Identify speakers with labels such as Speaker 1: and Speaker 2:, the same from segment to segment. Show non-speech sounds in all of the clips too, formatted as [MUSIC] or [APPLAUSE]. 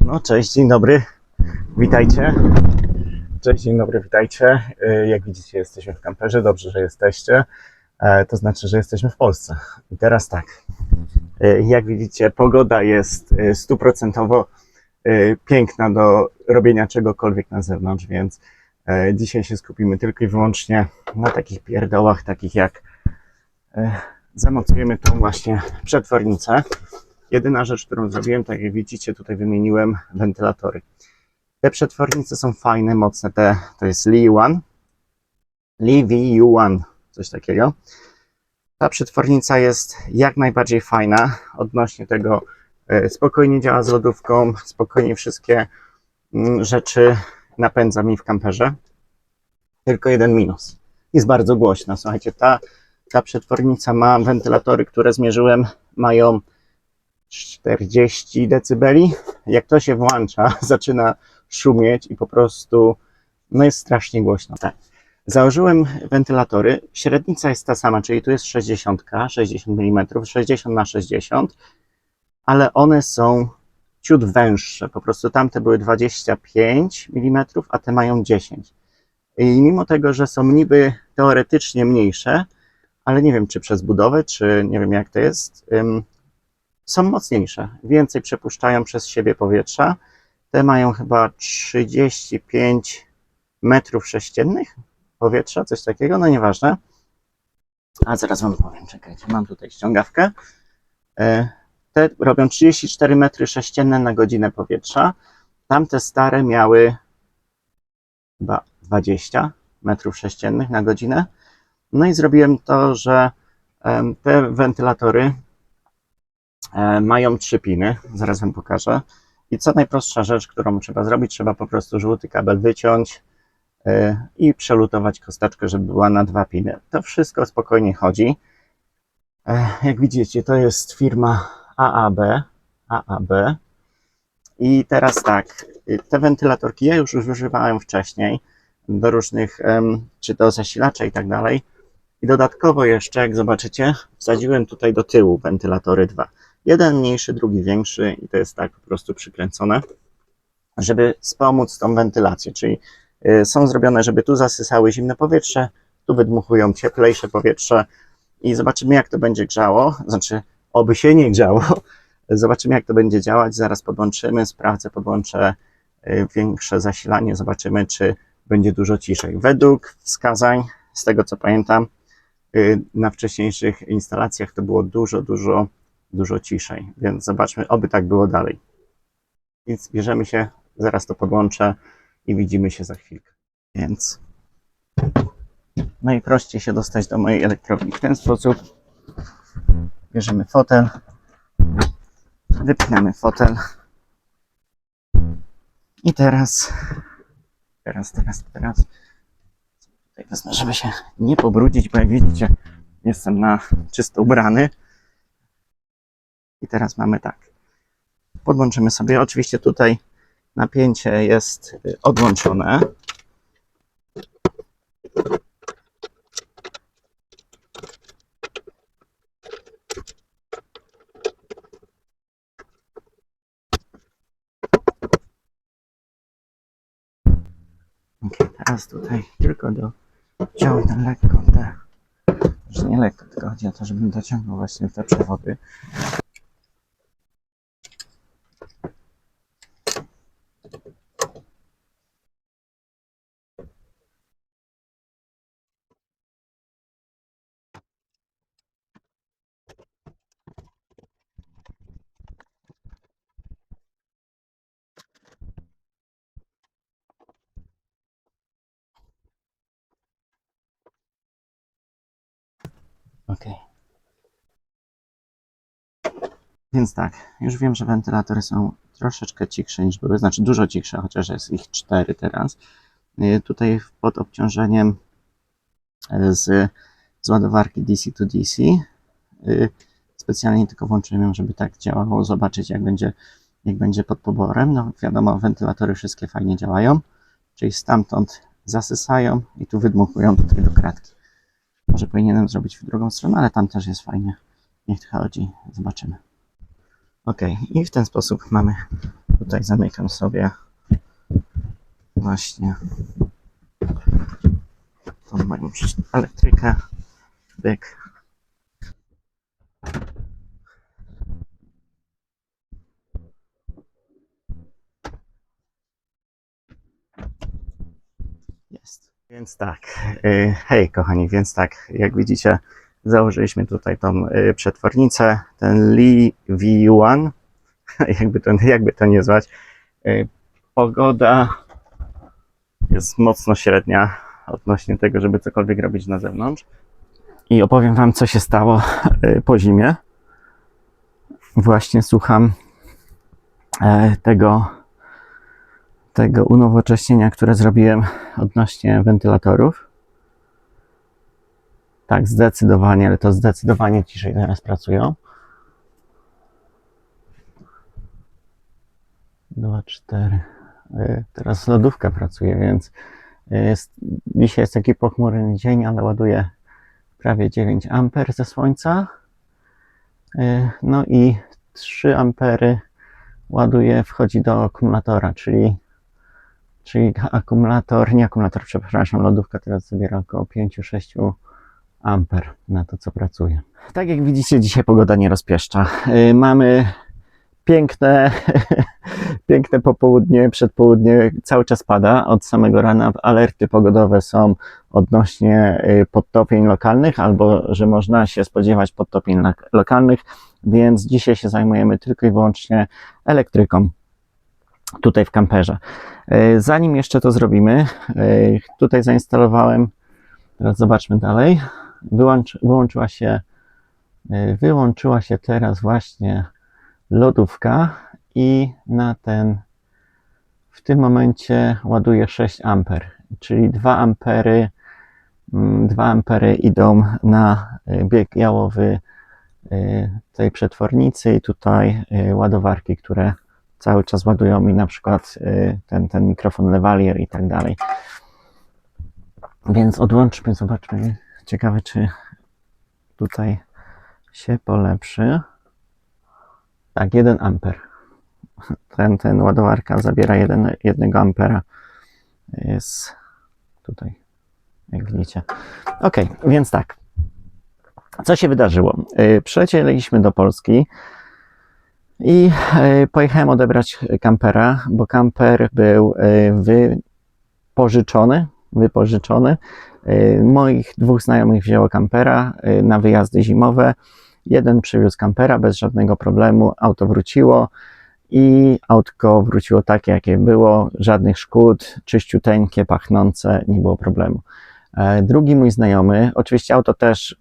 Speaker 1: No, cześć, dzień dobry. Witajcie. Cześć, dzień dobry, witajcie. Y, Jak widzicie, jesteśmy w kamperze. Dobrze, że jesteście. E, To znaczy, że jesteśmy w Polsce. I teraz tak. Y, Jak widzicie, pogoda jest stuprocentowo piękna do robienia czegokolwiek na zewnątrz, więc e, dzisiaj się skupimy tylko i wyłącznie na takich pierdołach, takich jak e, zamocujemy tą właśnie przetwornicę. Jedyna rzecz, którą zrobiłem, tak jak widzicie, tutaj wymieniłem wentylatory. Te przetwornice są fajne, mocne. Te, to jest Lee One. Lee VU1, coś takiego. Ta przetwornica jest jak najbardziej fajna odnośnie tego. e, Spokojnie działa z lodówką, spokojnie wszystkie mm, rzeczy napędza mi w kamperze. Tylko jeden minus. Jest bardzo głośna. Słuchajcie, ta, ta przetwornica ma wentylatory, które zmierzyłem, mają 40 decybeli. Jak to się włącza, [LAUGHS] zaczyna szumieć i po prostu no jest strasznie głośno. Tak. Założyłem wentylatory. Średnica jest ta sama, czyli tu jest 60, 60 mm, 60 na 60, ale one są ciut węższe. Po prostu tamte były 25 mm, a te mają 10. I mimo tego, że są niby teoretycznie mniejsze, ale nie wiem czy przez budowę, czy nie wiem jak to jest, są mocniejsze. Więcej przepuszczają przez siebie powietrza. Te mają chyba 35 metrów sześciennych powietrza, coś takiego, no nieważne. A zaraz Wam powiem, czekajcie, mam tutaj ściągawkę. E, Te robią 34 metry sześcienne na godzinę powietrza. Tamte stare miały chyba 20 metrów sześciennych na godzinę. No i zrobiłem to, że te wentylatory mają trzy piny. Zaraz Wam pokażę. I co najprostsza rzecz, którą trzeba zrobić, trzeba po prostu żółty kabel wyciąć e, i przelutować kosteczkę, żeby była na dwa piny. To wszystko spokojnie chodzi. E, Jak widzicie, to jest firma AAB. AAB. I teraz tak, y, te wentylatorki ja już używałem wcześniej do różnych, czy do zasilacza i tak dalej. I dodatkowo jeszcze, jak zobaczycie, wsadziłem tutaj do tyłu wentylatory dwa. Jeden mniejszy, drugi większy i to jest tak po prostu przykręcone, żeby wspomóc tą wentylację, czyli y, są zrobione, żeby tu zasysały zimne powietrze, tu wydmuchują cieplejsze powietrze i zobaczymy jak to będzie grzało, znaczy oby się nie grzało, [LAUGHS] zobaczymy jak to będzie działać, zaraz podłączymy, sprawdzę, podłączę y, większe zasilanie, zobaczymy czy będzie dużo ciszej. Według wskazań, z tego co pamiętam, y, na wcześniejszych instalacjach to było dużo, dużo dużo ciszej, więc zobaczmy, oby tak było dalej. Więc bierzemy się, zaraz to podłączę i widzimy się za chwilkę. Więc najprościej się dostać do mojej elektrowni w ten sposób. Bierzemy fotel, wypinamy fotel i teraz, teraz, teraz, teraz tutaj wezmę, żeby się nie pobrudzić, bo jak widzicie, jestem na czysto ubrany. I teraz mamy tak. Podłączymy sobie. Oczywiście tutaj napięcie jest y, odłączone. Ok, teraz tutaj tylko dociągnę lekko te, że nie lekko, tylko chodzi o to, żebym dociągnął właśnie te przewody. Ok. Więc tak, już wiem, że wentylatory są troszeczkę cichsze niż były, znaczy dużo cichsze, chociaż jest ich cztery teraz. Y, Tutaj pod obciążeniem y, z, z ładowarki DC to DC. y, Specjalnie tylko włączyłem ją, żeby tak działało, zobaczyć jak będzie, jak będzie pod poborem. No wiadomo, wentylatory wszystkie fajnie działają, czyli stamtąd zasysają i tu wydmuchują tutaj do kratki. Może powinienem zrobić w drugą stronę, ale tam też jest fajnie. Niech chodzi, zobaczymy. Ok, i w ten sposób mamy, tutaj zamykam sobie właśnie tą moją elektrykę, byk. Jest. Więc tak, y, hej kochani, więc tak, jak widzicie, założyliśmy tutaj tą y, przetwornicę, ten Lee V1, [LAUGHS] jakby to, jakby to nie zwać. Y, Pogoda jest mocno średnia odnośnie tego, żeby cokolwiek robić na zewnątrz. I opowiem Wam, co się stało y, po zimie. Właśnie słucham e, tego, tego unowocześnienia, które zrobiłem odnośnie wentylatorów. Tak, zdecydowanie, ale to zdecydowanie ciszej teraz pracują. 2, 4. Teraz lodówka pracuje, więc y, jest, dzisiaj jest taki pochmurny dzień, ale ładuje prawie 9 amper ze słońca. Y, No i 3 ampery ładuje, wchodzi do akumulatora, czyli, czyli akumulator, nie akumulator, przepraszam, lodówka teraz zabiera około 5-6 amper na to, co pracuje. Tak jak widzicie, dzisiaj pogoda nie rozpieszcza. Y, Mamy piękne, [LAUGHS] piękne popołudnie, przedpołudnie, cały czas pada od samego rana. Alerty pogodowe są odnośnie y, podtopień lokalnych, albo że można się spodziewać podtopień lok- lokalnych, więc dzisiaj się zajmujemy tylko i wyłącznie elektryką tutaj w kamperze. Y, Zanim jeszcze to zrobimy, tutaj zainstalowałem, teraz zobaczmy dalej, wyłącz, wyłączyła się y, wyłączyła się teraz właśnie lodówka i na ten w tym momencie ładuje 6 amper, czyli 2 ampery, mm, 2 ampery idą na y, bieg jałowy y, tej przetwornicy i tutaj ładowarki, które cały czas ładują mi na przykład ten, ten mikrofon lavalier i tak dalej. Więc odłączmy, zobaczmy. Ciekawe, czy tutaj się polepszy. Tak, 1 amper. Ten, ten ładowarka zabiera 1, 1 ampera. Jest tutaj, jak widzicie. Ok, więc tak. Co się wydarzyło? Yy, Przylecieliśmy do Polski i yy, pojechałem odebrać kampera, bo kamper był yy, wypożyczony. Wypożyczony. Yy, Moich dwóch znajomych wzięło kampera yy, na wyjazdy zimowe. Jeden przywiózł kampera bez żadnego problemu, auto wróciło i autko wróciło takie, jakie było, żadnych szkód, czyściuteńkie, pachnące, nie było problemu. E, Drugi mój znajomy, oczywiście auto też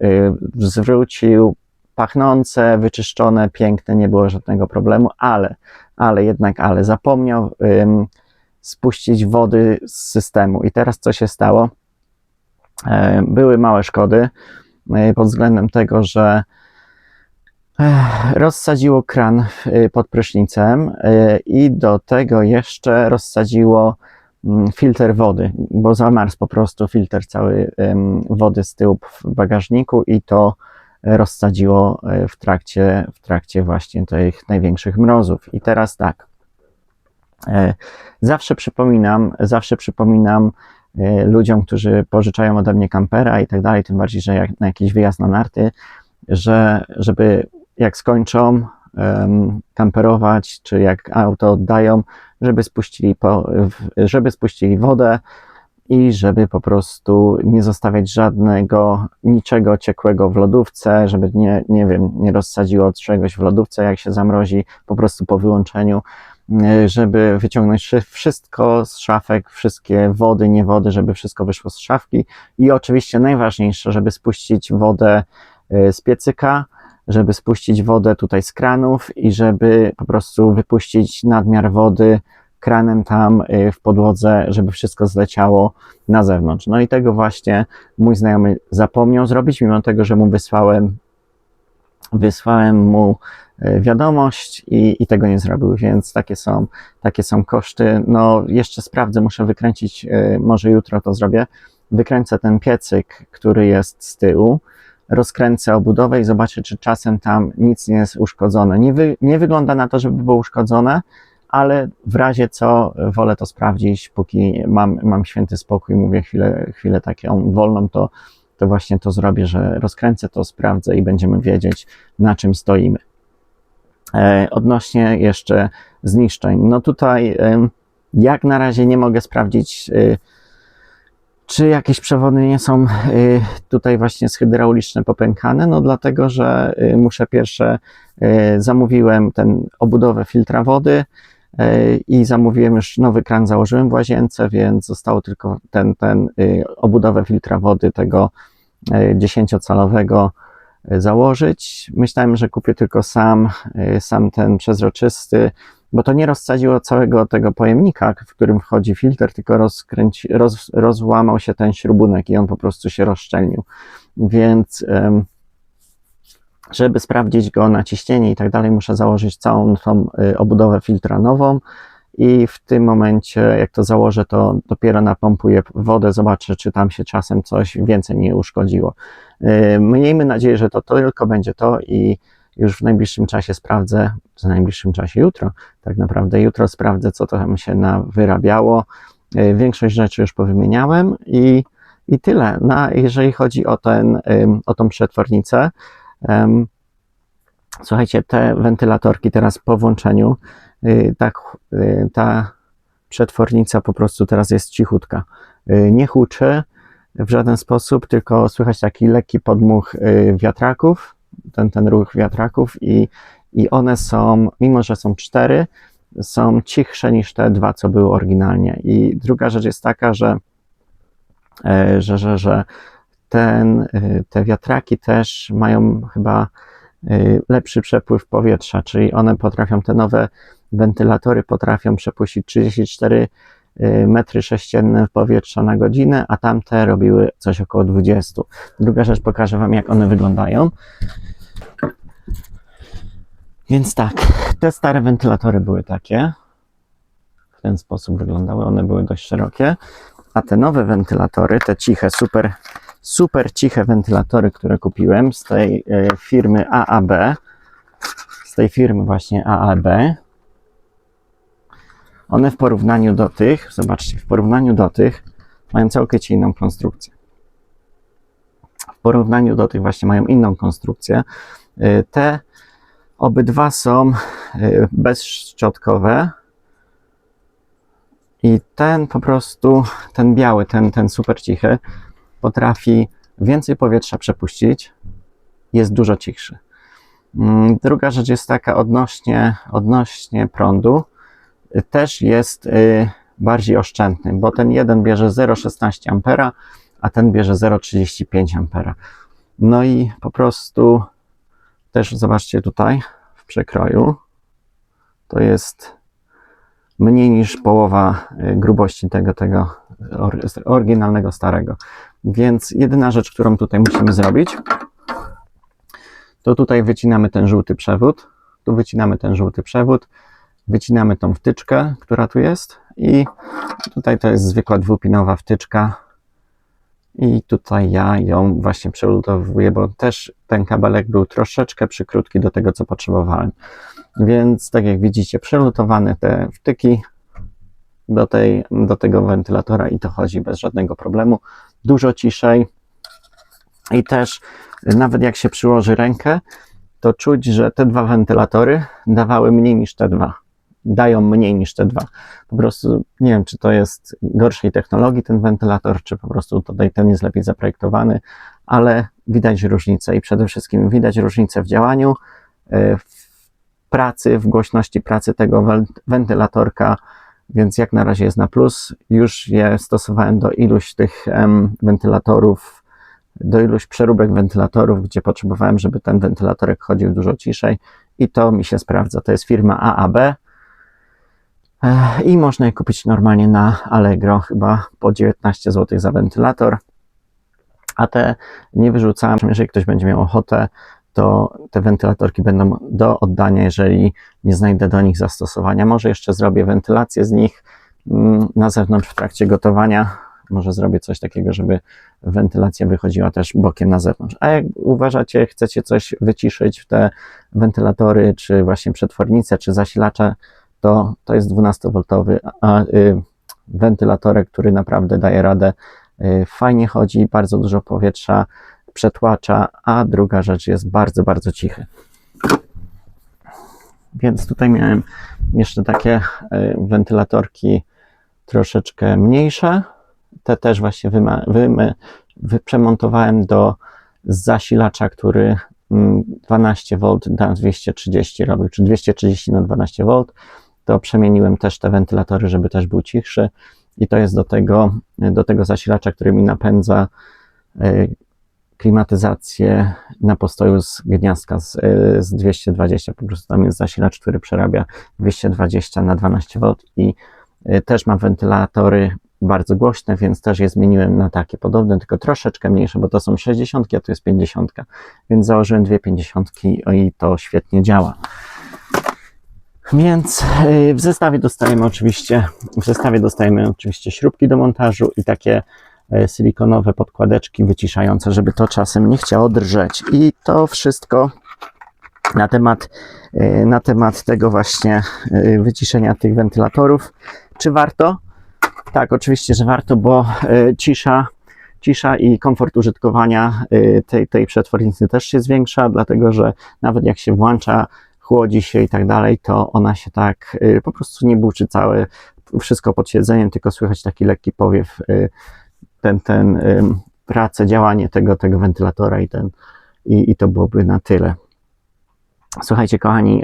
Speaker 1: zwrócił, pachnące, wyczyszczone, piękne, nie było żadnego problemu, ale, ale jednak, ale zapomniał spuścić wody z systemu. I teraz co się stało? E, Były małe szkody y, pod względem tego, że Ech, Rozsadziło kran pod prysznicem i do tego jeszcze rozsadziło mm, filtr wody, bo zamarzł po prostu filtr cały wody z tyłu w bagażniku i to rozsadziło w trakcie, w trakcie właśnie tych największych mrozów. I teraz tak, e, zawsze przypominam, zawsze przypominam e, ludziom, którzy pożyczają ode mnie kampera i tak dalej, tym bardziej, że jak na jakiś wyjazd na narty, że żeby jak skończą kamperować, czy jak auto oddają, żeby spuścili, po, żeby spuścili wodę i żeby po prostu nie zostawiać żadnego, niczego ciekłego w lodówce, żeby nie, nie wiem, nie rozsadziło czegoś w lodówce, jak się zamrozi, po prostu po wyłączeniu, żeby wyciągnąć wszy- wszystko z szafek, wszystkie wody, nie wody, żeby wszystko wyszło z szafki i oczywiście najważniejsze, żeby spuścić wodę y, z piecyka, żeby spuścić wodę tutaj z kranów i żeby po prostu wypuścić nadmiar wody kranem tam y, w podłodze, żeby wszystko zleciało na zewnątrz. No i tego właśnie mój znajomy zapomniał zrobić, mimo tego, że mu wysłałem, wysłałem mu wiadomość i, i tego nie zrobił, więc takie są, takie są koszty. No jeszcze sprawdzę, muszę wykręcić, y, może jutro to zrobię, wykręcę ten piecyk, który jest z tyłu, rozkręcę obudowę i zobaczę, czy czasem tam nic nie jest uszkodzone. Nie, wy, nie wygląda na to, żeby było uszkodzone, ale w razie co wolę to sprawdzić, póki mam, mam święty spokój, mówię chwilę, chwilę taką wolną, to, to właśnie to zrobię, że rozkręcę to, sprawdzę i będziemy wiedzieć, na czym stoimy. E, odnośnie jeszcze zniszczeń, no tutaj jak na razie nie mogę sprawdzić, y, czy jakieś przewody nie są y, tutaj właśnie z hydrauliczne popękane, no dlatego, że muszę pierwsze, zamówiłem ten obudowę filtra wody i zamówiłem już nowy kran, założyłem w łazience, więc zostało tylko ten, ten obudowę filtra wody tego y, 10-calowego y, założyć. Myślałem, że kupię tylko sam, y, sam ten przezroczysty, bo to nie rozsadziło całego tego pojemnika, w którym wchodzi filtr, tylko rozkręci, roz, rozłamał się ten śrubunek i on po prostu się rozszczelnił. Więc żeby sprawdzić go na ciśnienie i tak dalej, muszę założyć całą tą y, obudowę filtra nową i w tym momencie, jak to założę, to dopiero napompuję wodę, zobaczę, czy tam się czasem coś więcej nie uszkodziło. Y, Miejmy nadzieję, że to tylko będzie to i już w najbliższym czasie sprawdzę, w najbliższym czasie jutro, tak naprawdę jutro sprawdzę, co tam się na wyrabiało. Y, Większość rzeczy już powymieniałem i, i tyle. Na, jeżeli chodzi o, ten, o tą przetwornicę, słuchajcie, te wentylatorki teraz po włączeniu, y, tak, y, ta przetwornica po prostu teraz jest cichutka. Y, Nie huczy w żaden sposób, tylko słychać taki lekki podmuch wiatraków, ten, ten ruch wiatraków i, i one są, mimo że są cztery, są cichsze niż te dwa, co były oryginalnie. I druga rzecz jest taka, że, e, że, że, że ten, y, te wiatraki też mają chyba y, lepszy przepływ powietrza, czyli one potrafią, te nowe wentylatory potrafią przepuścić 34 y, metry sześcienne powietrza na godzinę, a tamte robiły coś około 20. Druga rzecz, pokażę Wam, jak one wyglądają. Więc tak, te stare wentylatory były takie. W ten sposób wyglądały, one były dość szerokie. A te nowe wentylatory, te ciche, super, super ciche wentylatory, które kupiłem z tej e, firmy AAB, z tej firmy właśnie AAB, one w porównaniu do tych, zobaczcie, w porównaniu do tych mają całkowicie inną konstrukcję. W porównaniu do tych właśnie mają inną konstrukcję. Y, Te obydwa są y, bezszczotkowe i ten po prostu, ten biały, ten, ten super cichy potrafi więcej powietrza przepuścić, jest dużo cichszy. Mm, Druga rzecz jest taka odnośnie, odnośnie prądu też jest y, bardziej oszczędny, bo ten jeden bierze 0,16 ampera, a ten bierze 0,35 ampera. No i po prostu też zobaczcie tutaj w przekroju, to jest mniej niż połowa y, grubości tego, tego or- oryginalnego starego. Więc jedyna rzecz, którą tutaj musimy zrobić, to tutaj wycinamy ten żółty przewód, tu wycinamy ten żółty przewód, wycinamy tą wtyczkę, która tu jest i tutaj to jest zwykła dwupinowa wtyczka i tutaj ja ją właśnie przelutowuję, bo też ten kabelek był troszeczkę przykrótki do tego, co potrzebowałem. Więc tak jak widzicie, przelutowane te wtyki do, tej, do tego wentylatora i to chodzi bez żadnego problemu. Dużo ciszej i też nawet jak się przyłoży rękę, to czuć, że te dwa wentylatory dawały mniej niż te dwa. Dają mniej niż te dwa. Po prostu nie wiem, czy to jest gorszej technologii ten wentylator, czy po prostu tutaj ten jest lepiej zaprojektowany, ale widać różnicę i przede wszystkim widać różnicę w działaniu, e, w pracy, w głośności pracy tego wen- wentylatorka, więc jak na razie jest na plus. Już je stosowałem do iluś tych wentylatorów, do iluś przeróbek wentylatorów, gdzie potrzebowałem, żeby ten wentylatorek chodził dużo ciszej i to mi się sprawdza. To jest firma AAB i można je kupić normalnie na Allegro, chyba po 19 zł za wentylator. A te nie wyrzucam, jeżeli ktoś będzie miał ochotę, to te wentylatorki będą do oddania, jeżeli nie znajdę do nich zastosowania. Może jeszcze zrobię wentylację z nich mm, na zewnątrz w trakcie gotowania, może zrobię coś takiego, żeby wentylacja wychodziła też bokiem na zewnątrz. A jak uważacie, chcecie coś wyciszyć w te wentylatory, czy właśnie przetwornice, czy zasilacze, to to jest 12V a, y, wentylatorek, który naprawdę daje radę. Y, fajnie chodzi, bardzo dużo powietrza przetłacza, a druga rzecz jest bardzo, bardzo cichy. Więc tutaj miałem jeszcze takie y, wentylatorki troszeczkę mniejsze. Te też właśnie wyma, wy, przemontowałem do zasilacza, który mm, 12V na 230 robił, czy 230 na 12V. To przemieniłem też te wentylatory, żeby też był cichszy. I to jest do tego, do tego zasilacza, który mi napędza y, klimatyzację na postoju z gniazdka z, y, z 220. Po prostu tam jest zasilacz, który przerabia 220 na 12V i y, też mam wentylatory bardzo głośne, więc też je zmieniłem na takie podobne, tylko troszeczkę mniejsze, bo to są 60, a to jest 50. Więc założyłem dwie 50 i to świetnie działa. Więc y, w zestawie dostajemy oczywiście, w zestawie dostajemy oczywiście śrubki do montażu i takie y, silikonowe podkładeczki wyciszające, żeby to czasem nie chciało drżeć. I to wszystko na temat, y, na temat tego właśnie wyciszenia tych wentylatorów. Czy warto? Tak, oczywiście, że warto, bo cisza, cisza i komfort użytkowania tej, tej przetwornicy też się zwiększa, dlatego że nawet jak się włącza chłodzi się i tak dalej, to ona się tak y, po prostu nie buczy całe, wszystko pod siedzeniem, tylko słychać taki lekki powiew, y, ten, ten pracę, działanie tego, tego wentylatora i ten, i, i to byłoby na tyle. Słuchajcie, kochani,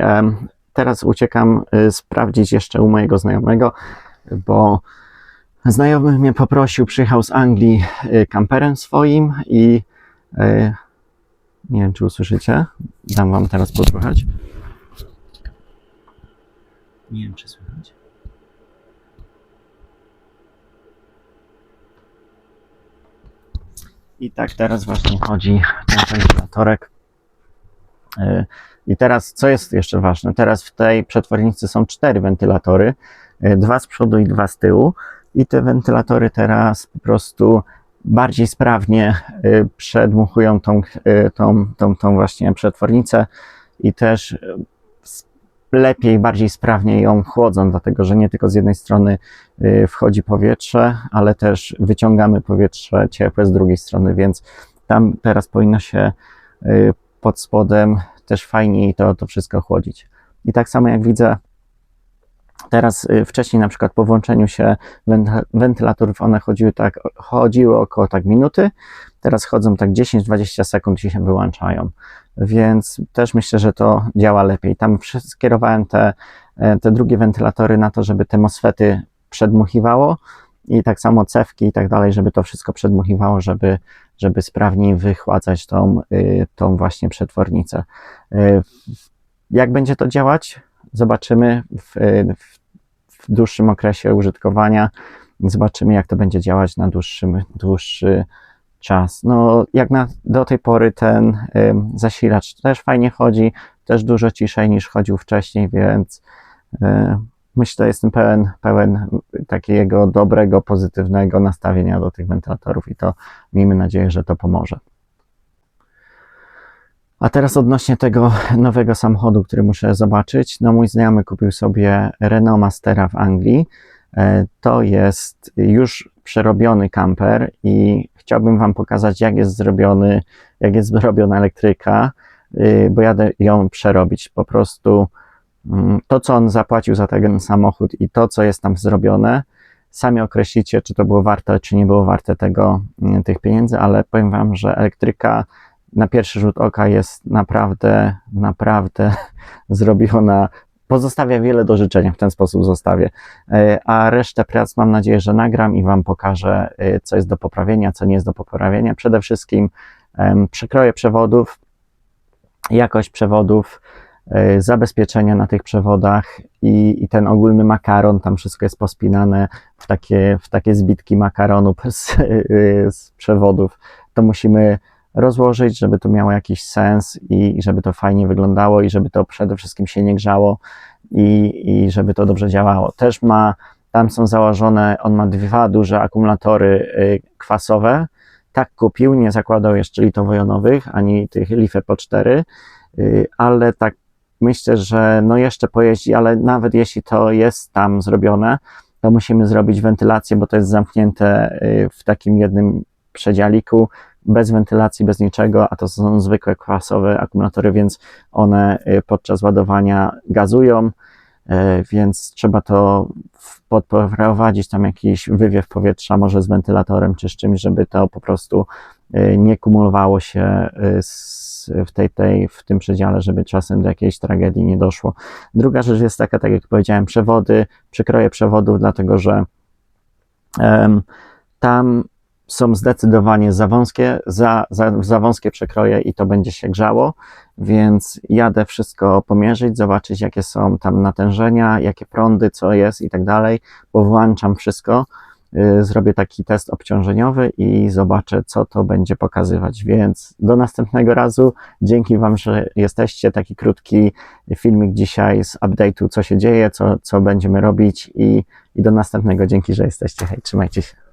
Speaker 1: teraz uciekam y, sprawdzić jeszcze u mojego znajomego, bo znajomy mnie poprosił, przyjechał z Anglii kamperem swoim i nie wiem, czy usłyszycie. Dam wam teraz posłuchać. Nie wiem, czy słychać. I tak teraz właśnie chodzi ten wentylatorek. Y, I teraz, co jest jeszcze ważne? Teraz w tej przetwornicy są cztery wentylatory, y, dwa z przodu i dwa z tyłu. I te wentylatory teraz po prostu bardziej sprawnie y, przedmuchują tą, tą, tą, tą właśnie przetwornicę i też lepiej, bardziej sprawnie ją chłodzą, dlatego że nie tylko z jednej strony y, wchodzi powietrze, ale też wyciągamy powietrze ciepłe z drugiej strony, więc tam teraz powinno się y, pod spodem też fajniej to, to wszystko chłodzić. I tak samo jak widzę Teraz y, wcześniej na przykład po włączeniu się wentylatorów one chodziły tak, chodziły około tak minuty, teraz chodzą tak 10-20 sekund i się wyłączają więc też myślę, że to działa lepiej. Tam skierowałem te, e, te drugie wentylatory na to, żeby te MOSFETy przedmuchiwało i tak samo cewki i tak dalej, żeby to wszystko przedmuchiwało, żeby, żeby sprawniej wychładzać tą, y, tą właśnie przetwornicę. Y, jak będzie to działać? Zobaczymy w, w, w dłuższym okresie użytkowania. Zobaczymy, jak to będzie działać na dłuższym, dłuższy czas. No, jak na, do tej pory ten y, zasilacz też fajnie chodzi, też dużo ciszej niż chodził wcześniej, więc y, myślę, że jestem pełen, pełen takiego dobrego, pozytywnego nastawienia do tych wentylatorów i to miejmy nadzieję, że to pomoże. A teraz odnośnie tego nowego samochodu, który muszę zobaczyć. No, mój znajomy kupił sobie Renault Mastera w Anglii. E, to jest już przerobiony kamper i chciałbym Wam pokazać, jak jest zrobiony, jak jest zrobiona elektryka, y, bo jadę ją przerobić. Po prostu mm, to, co on zapłacił za ten samochód i to, co jest tam zrobione, sami określicie, czy to było warte, czy nie było warte tego, mm, tych pieniędzy, ale powiem Wam, że elektryka na pierwszy rzut oka jest naprawdę, naprawdę [LAUGHS] zrobiona pozostawia wiele do życzenia, w ten sposób zostawię. E, a resztę prac mam nadzieję, że nagram i Wam pokażę, e, co jest do poprawienia, co nie jest do poprawienia. Przede wszystkim przekroję przewodów, jakość przewodów, e, zabezpieczenia na tych przewodach i, i, ten ogólny makaron, tam wszystko jest pospinane w takie, w takie zbitki makaronu [LAUGHS] z, z przewodów. To musimy rozłożyć, żeby to miało jakiś sens i żeby to fajnie wyglądało i żeby to przede wszystkim się nie grzało i, i żeby to dobrze działało. Też ma Tam są założone, on ma dwa duże akumulatory y, kwasowe. Tak kupił, nie zakładał jeszcze litowo-jonowych, ani tych LiFe po 4, y, ale tak myślę, że no jeszcze pojeździ, ale nawet jeśli to jest tam zrobione, to musimy zrobić wentylację, bo to jest zamknięte y, w takim jednym przedzialiku, bez wentylacji, bez niczego, a to są zwykłe kwasowe akumulatory, więc one y, podczas ładowania gazują, y, więc trzeba to podprowadzić tam jakiś wywiew powietrza, może z wentylatorem czy z czymś, żeby to po prostu y, nie kumulowało się w, tej, tej, w tym przedziale, żeby czasem do jakiejś tragedii nie doszło. Druga rzecz jest taka, tak jak powiedziałem, przewody, przykroje przewodów, dlatego że tam są zdecydowanie za wąskie, za, za, za wąskie przekroje i to będzie się grzało, więc jadę wszystko pomierzyć, zobaczyć jakie są tam natężenia, jakie prądy, co jest i tak dalej, powłączam wszystko, y, zrobię taki test obciążeniowy i zobaczę, co to będzie pokazywać, więc do następnego razu, dzięki Wam, że jesteście, taki krótki filmik dzisiaj z update'u, co się dzieje, co, co będziemy robić i, i do następnego, dzięki, że jesteście, hej, trzymajcie się.